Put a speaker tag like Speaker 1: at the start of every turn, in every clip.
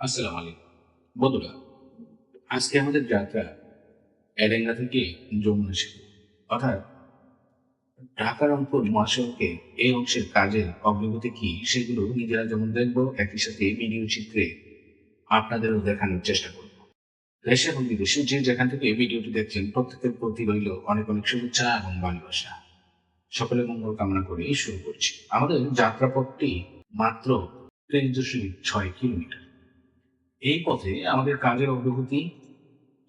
Speaker 1: আসসালামু আলাইকুম। বন্ধুরা, আজকে আমাদের যাত্রা এলেঙ্গা থেকে যমুনা সেতু। অর্থাৎ ঢাকা রংপুর মহাসড়কে এই অংশের কাজের অগ্রগতি কি সেগুলো নিজেরা যেমন দেখব, একই সাথে ভিডিও চিত্রে আপনাদেরও দেখানোর চেষ্টা করব। দেশে এবং বিদেশে যে যেখান থেকে ভিডিওটি দেখছেন, প্রত্যেকের প্রতি রইল অনেক অনেক শুভেচ্ছা এবং ভালোবাসা। সকলে মঙ্গল কামনা করে শুরু করছি। আমাদের যাত্রাপথটি মাত্র তেইশ দশমিক ছয় কিলোমিটার। এই পথে আমাদের কাজের অগ্রগতি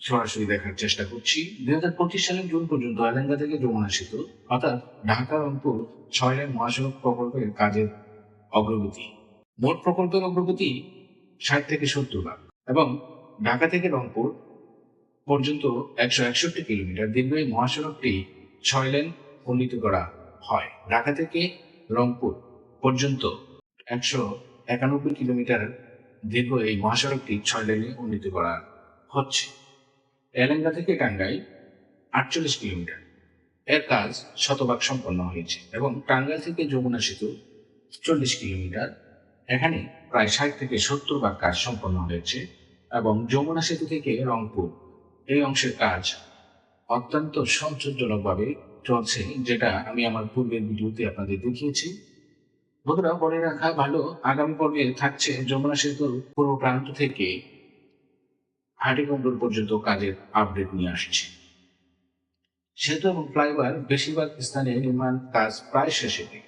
Speaker 1: সরাসরি দেখার চেষ্টা করছি। দুই হাজার পঁচিশ সালের জুন পর্যন্ত এলেঙ্গা থেকে যমুনা সেতু, অর্থাৎ ঢাকা রংপুর ছয় লাইন মহাসড়ক প্রকল্পের কাজের অগ্রগতি। মোট প্রকল্পের অগ্রগতি ষাট থেকে সত্তর লাখ এবং ঢাকা থেকে রংপুর পর্যন্ত একশো একষট্টি কিলোমিটার দীর্ঘ এই মহাসড়কটি ছয় লেন উন্নীত করা হয়। ঢাকা থেকে রংপুর পর্যন্ত একশো একানব্বই কিলোমিটার দীর্ঘ এই মহাসড়কটি ছয় লেনে উন্নীত করা হচ্ছে। এলেঙ্গা থেকে টাঙ্গাইল আটচল্লিশ কিলোমিটার। এর কাজ শতভাগ সম্পন্ন হয়েছে এবং টাঙ্গাইল থেকে যমুনা সেতু চল্লিশ কিলোমিটার। এখানে প্রায় ষাট থেকে সত্তর ভাগ কাজ সম্পন্ন হয়েছে এবং যমুনা সেতু থেকে রংপুর। এই অংশের কাজ অত্যন্ত সন্তোষজনকভাবে চলছে, যেটা আমি আমার পূর্বের ভিডিওতে আপনাদের দেখিয়েছি। বন্ধুরা বলে রাখা ভালো, আগামী পর্বে থাকছে যমুনা সেতুর পূর্ব প্রান্ত থেকে হাটিকন্ডুর পর্যন্ত কাজের আপডেট নিয়ে আসছে। সেতু এবং ফ্লাইওভার বেশিরভাগ স্থানে নির্মাণ কাজ প্রায় দিকে।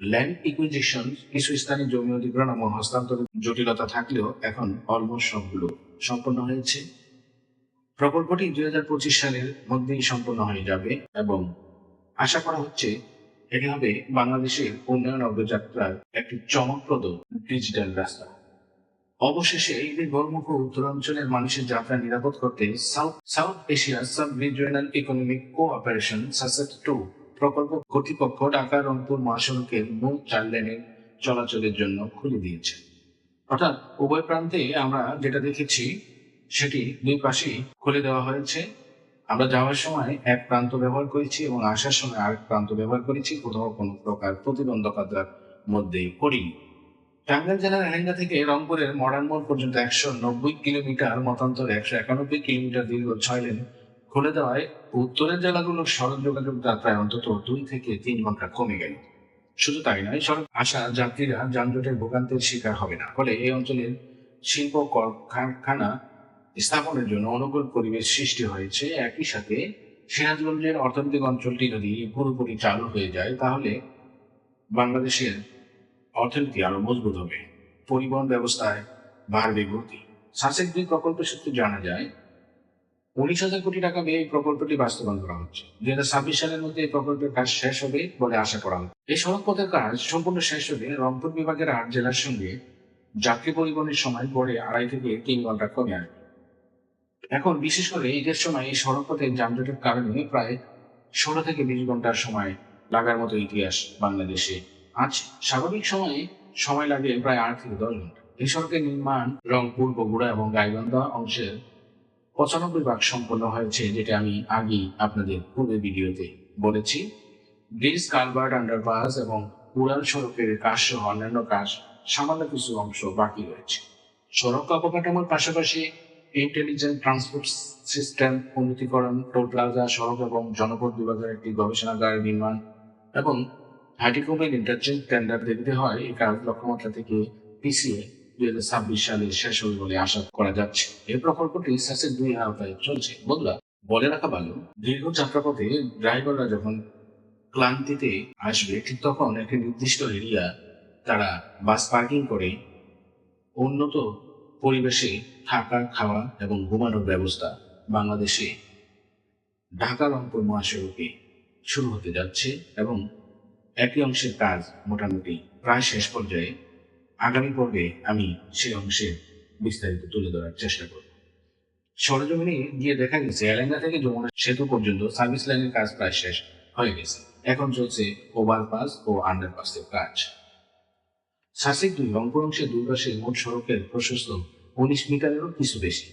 Speaker 1: ল্যান্ড ইকুইজিশন কিছু স্থানে জমি অধিগ্রহণ এবং হস্তান্তরের জটিলতা থাকলেও এখন অলমোস্ট সবগুলো সম্পন্ন হয়েছে। প্রকল্পটি দুই হাজার পঁচিশ সালের মধ্যেই সম্পন্ন হয়ে যাবে এবং আশা করা হচ্ছে এটি হবে বাংলাদেশের উন্নয়ন অগ্রযাত্রার একটি চমকপ্রদ ডিজিটাল রাস্তা। অবশেষে এই নির্ভরমুখ উত্তরাঞ্চলের মানুষের যাত্রা নিরাপদ করতে south south Asia sub regional economic cooperation SASEC two প্রকল্প কর্তৃপক্ষ ঢাকা রংপুর মহাসড়কের মূল চার লেনের চলাচলের জন্য খুলে দিয়েছে। অর্থাৎ উভয় প্রান্তে আমরা যেটা দেখেছি, সেটি দুই পাশেই খুলে দেওয়া হয়েছে। আমরা যাওয়ার সময় এক প্রান্ত ব্যবহার করেছি এবং আসার সময় আরেক প্রান্ত ব্যবহার করেছি, কোথাও কোনো প্রকার প্রতিবন্ধকতার মধ্যেই পড়িনি টাঙ্গাইল জেলার এলেঙ্গা থেকে রংপুরের মডার্ন মোড় পর্যন্ত একশো নব্বই কিলোমিটার, মতান্তরে একশো একানব্বই কিলোমিটার দীর্ঘ ছয় লেন খুলে দেওয়ায় উত্তরের জেলাগুলোর সড়ক যোগাযোগ যাত্রায় অন্তত দুই থেকে তিন ঘণ্টা কমে গেল। শুধু তাই নয়, সড়ক আসা যাত্রীরা যানজটের ভোগান্তের শিকার হবে না। ফলে এই অঞ্চলের শিল্প কারখানা স্থাপনের জন্য অনুকূল পরিবেশ সৃষ্টি হয়েছে। একই সাথে সিরাজগঞ্জের অর্থনৈতিক অঞ্চলটি যদি পুরোপুরি চালু হয়ে যায়, তাহলে বাংলাদেশের অর্থনীতি আরও মজবুত হবে। পরিবহন ব্যবস্থায় বাড়বে গতি। সাসেক দুই প্রকল্প সূত্রে জানা যায়, উনিশ হাজার কোটি টাকা ব্যয়ে এই প্রকল্পটি বাস্তবায়ন করা হচ্ছে। দুই হাজার ছাব্বিশ সালের মধ্যে এই প্রকল্পের কাজ শেষ হবে বলে আশা করা হচ্ছে। এই সড়ক পথের কাজ সম্পূর্ণ শেষ হলে রংপুর বিভাগের আট জেলার সঙ্গে যাত্রী পরিবহনের সময় গড়ে আড়াই থেকে তিন ঘণ্টা কমে আসবে। এখন বিশেষ করে ঈদের সময় এই সড়ক পথে যানজটের কারণে প্রায় ষোলো থেকে বিশ ঘণ্টার সময় লাগার মতো ইতিহাস বাংলাদেশে। আজ স্বাভাবিক সময়ে সময় লাগে প্রায় আট থেকে দশ ঘণ্টা। এই সড়কের নির্মাণ রংপুর, বগুড়া এবং গাইবান্ধা অংশের পঁচানব্বই ভাগ সম্পন্ন হয়েছে, যেটা আমি আগেই আপনাদের পূর্বে ভিডিওতে বলেছি। ব্রিজ, কালভার্ট, আন্ডারপাস এবং উড়াল সড়কের কাজ সহ অন্যান্য কাজ সামান্য কিছু অংশ বাকি রয়েছে। সড়ক অবকাঠামোর পাশাপাশি ইন্টেলিজেন্ট ট্রান্সপোর্ট সিস্টেম উন্নতিকরণ টোল প্লাজা সড়ক এবং জনপদ বিভাগের একটি গবেষণাগার নির্মাণ এবং হাইটিকোমের ইন্টারচেঞ্জ টেন্ডার দেখতে হয়। এই কাজ লক্ষ্যমাত্রা থেকে পিছিয়ে দুই হাজার ছাব্বিশ সালে শেষ হবে বলে আশা করা যাচ্ছে। এই প্রকল্পটি শেষের দুই আওতায় চলছে। বন্ধুরা, বলে রাখা ভালো, দীর্ঘ যাত্রাপথে ড্রাইভাররা যখন ক্লান্তিতে আসবে, ঠিক তখন একটি নির্দিষ্ট এরিয়া তারা বাস পার্কিং করে। উন্নত পরিবেশে থাকা খাওয়া এবং ঘুমানোর ব্যবস্থা বাংলাদেশে ঢাকা রংপুর মহাসড়কে শুরু হতে যাচ্ছে এবং একই অংশের কাজ মোটামুটি প্রায় শেষ পর্যায়ে। আগামী পর্বে আমি সেই অংশের বিস্তারিত তুলে ধরার চেষ্টা করব। সরজমিনে গিয়ে দেখা গেছে এলেঙ্গা থেকে যমুনা সেতু পর্যন্ত সার্ভিস লাইনের কাজ প্রায় শেষ হয়ে গেছে। এখন চলছে ওভারপাস ও আন্ডারপাসের কাজ। সাসিক দুই রংপুর অংশের দুই পাশে মোট সড়কের প্রশস্ত উনিশ মিটারেরও কিছু বেশি।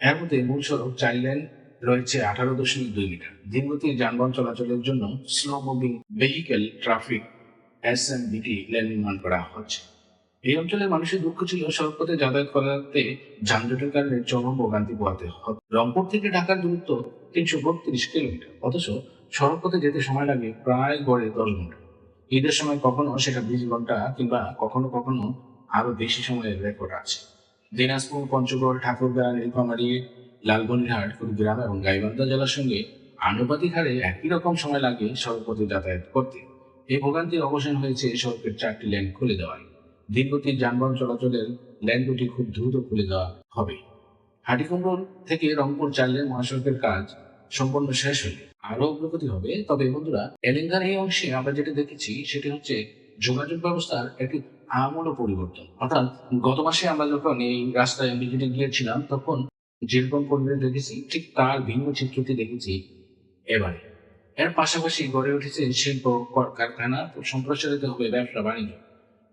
Speaker 1: এর মধ্যে মূল সড়ক চার লেন রয়েছে আঠারো দশমিক দুই মিটার। দিনগতি যানবাহন চলাচলের জন্য slow moving vehicle traffic S M V T lane নির্মাণ করা হচ্ছে। এই অঞ্চলের মানুষের দুঃখ ছিল সড়কপথে যাতায়াত করাতে যানজটের কারণে চরম ভোগান্তি পোহাতে হতো। রংপুর থেকে ঢাকার দূরত্ব তিনশো বত্রিশ কিলোমিটার। অথচ সড়কপথে যেতে সময় লাগে প্রায় গড়ে দশ ঘণ্টা। ঈদের সময় কখনো সেটা বিশ ঘণ্টা কিংবা কখনো কখনো আরও বেশি সময়ের রেকর্ড আছে। দিনাজপুর, পঞ্চগড় ঠাকুরগাঁ নীলফামারী, লালমনিরহাট, কুড়িগ্রাম এবং গাইবান্ধা জেলার সঙ্গে আনুপাতিক হারে একই রকম সময় লাগে সড়কপথে যাতায়াত করতে। এই ভোগান্তির অবসান হয়েছে সড়কের চারটি লেন খুলে দেওয়ায়। দীর্ঘতির যানবাহন চলাচলের লেন দুটি খুব দ্রুত খুলে দেওয়া হবে। হাটিকুমরুল থেকে রংপুর চার লেন মহাসড়কের কাজ সম্পূর্ণ শেষ হলে আরও অগ্রগতি হবে। তবে বন্ধুরা, এলেঙ্গার এই অংশে আমরা যেটা দেখেছি, সেটি হচ্ছে যোগাযোগ ব্যবস্থার একটি আমূল পরিবর্তন। অর্থাৎ গত মাসে আমরা যখন এই রাস্তায় ভিজিটে গিয়েছিলাম তখন যেরকম পরিবেশ দেখেছি, ঠিক তার ভিন্ন চিত্রটি দেখেছি এবারে। এর পাশাপাশি গড়ে উঠেছে শিল্প কর- কারখানা সম্প্রসারিত হবে ব্যবসা, বাণিজ্য।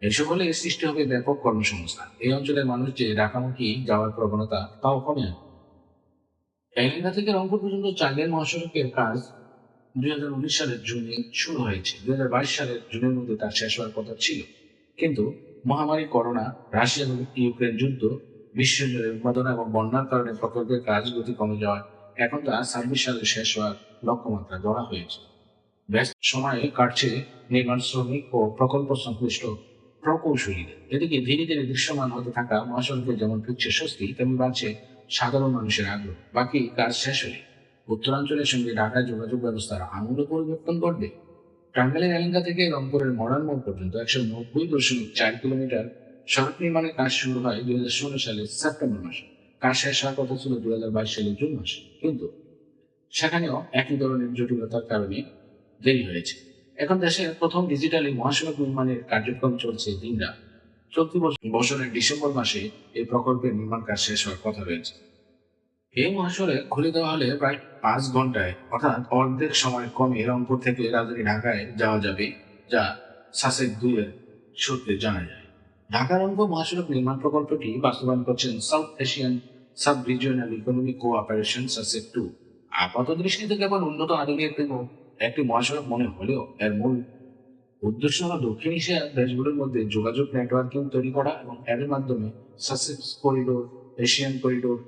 Speaker 1: এসব হলে সৃষ্টি হবে ব্যাপক কর্মসংস্থান এই অঞ্চলের মানুষ যে ঢাকামুখী যাওয়ার প্রবণতা, তাও কমে আসবে থেকে রংপুর পর্যন্ত চাইলের মহাসড়কের কাজ দুই হাজার উনিশ সালের জুনে শুরু হয়েছে। দুই হাজার বাইশ সালের জুনের মধ্যে তার শেষ হওয়ার কথা ছিল। কিন্তু মহামারী, করোনা, রাশিয়া এবং ইউক্রেন যুদ্ধ বিশ্বজুড়ে উৎপাদনা এবং বন্যার কারণে প্রকল্পের কাজ গতি কমে যাওয়ায় এখন তা ছাব্বিশ সালে শেষ হওয়ার লক্ষ্যমাত্রা ধরা হয়েছে। ব্যস্ত সময়ে কাটছে নির্মাণ শ্রমিক ও প্রকল্প সংশ্লিষ্ট প্রকৌশলীদের এদিকে ধীরে ধীরে দৃশ্যমান হতে থাকা মহাসড়কে যেমন ফিরছে স্বস্তি, তেমনি বাড়ছে সাধারণ মানুষের আগ্রহ। বাকি কাজ শেষ হলে উত্তরাঞ্চলের সঙ্গে ঢাকার যোগাযোগ ব্যবস্থার আমূল পরিবর্তন ঘটবে। টাঙ্গাইলের এলাকা থেকে রংপুরের মডার্ন মোড় পর্যন্ত একশো নব্বই দশমিক চার কিলোমিটার সড়ক নির্মাণের কাজ শুরু হয় দুই হাজার ষোলো সালের সেপ্টেম্বর মাসে। কাজ শেষ হওয়ার কথা ছিল দুই হাজার বাইশ সালের জুন মাসে। কিন্তু সেখানেও একই ধরনের জটিলতার কারণে দেরি হয়েছে। এখন দেশের প্রথম ডিজিটালি মহাসড়ক নির্মাণের কার্যক্রম চলছে দিনরা চলতি বছর- বছরের ডিসেম্বর মাসে এই প্রকল্পের নির্মাণ কাজ শেষ হওয়ার কথা রয়েছে। এই মহাসড়ে খুলে দেওয়া হলে প্রায় পাঁচ ঘন্টায়, অর্থাৎ অর্ধেক সময় কমে রংপুর থেকে রাজধানী ঢাকায় যাওয়া যাবে, যা সাসেক দুইয়ের সূত্রে জানা যায়। ঢাকা রংপুর মহাসড়ক নির্মাণ প্রকল্পটি বাস্তবায়ন করছেন South Asian sub regional economic cooperation SASEC two. আপাত দৃষ্টিতে কেবল উন্নত আধুনিক একটি একটি মহাসড়ক মনে হলেও এর মূল উদ্দেশ্য হল দক্ষিণ এশিয়ার দেশগুলোর মধ্যে যোগাযোগ নেটওয়ার্কিং তৈরি করা এবং এর মাধ্যমে সাসেক্স করিডোর এশিয়ান করিডোর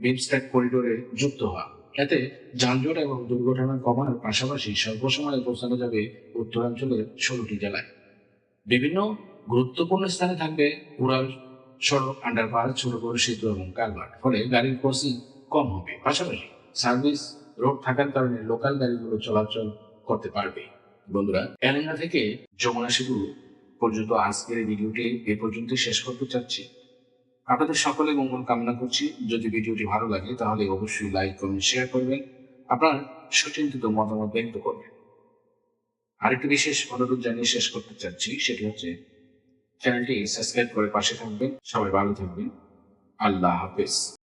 Speaker 1: বিমস্টেক করিডোরে যুক্ত হওয়া। এতে যানজট এবং দুর্ঘটনা কমানোর পাশাপাশি স্বল্প সময়ে পৌঁছানো যাবে উত্তরাঞ্চলের ষোলোটি জেলায়। বিভিন্ন গুরুত্বপূর্ণ স্থানে থাকবে উড়াল, সড়ক আন্ডারপাস ছোট বড় সেতু এবং কালভার্ট। ফলে গাড়ির ক্রসিং কম হবে। পাশাপাশি সার্ভিস রোড থাকার কারণে লোকাল গাড়িগুলো চলাচল করতে পারবে। বন্ধুরা, এলেঙ্গা থেকে যমুনা সেতু পর্যন্ত আজকের ভিডিওটি এ পর্যন্ত শেষ করতে চাচ্ছি। আপনাদের সকলে মঙ্গল কামনা করছি। যদি ভিডিওটি ভালো লাগে, তাহলে অবশ্যই লাইক কমেন্ট শেয়ার করবেন। আপনার সুচিন্তিত মতামত ব্যক্ত করবেন। আরেকটি বিশেষ অনুরোধ জানিয়ে শেষ করতে চাচ্ছি, সেটি হচ্ছে চ্যানেলটি সাবস্ক্রাইব করে পাশে থাকবেন। সবাই ভালো থাকবেন। আল্লাহ হাফেজ।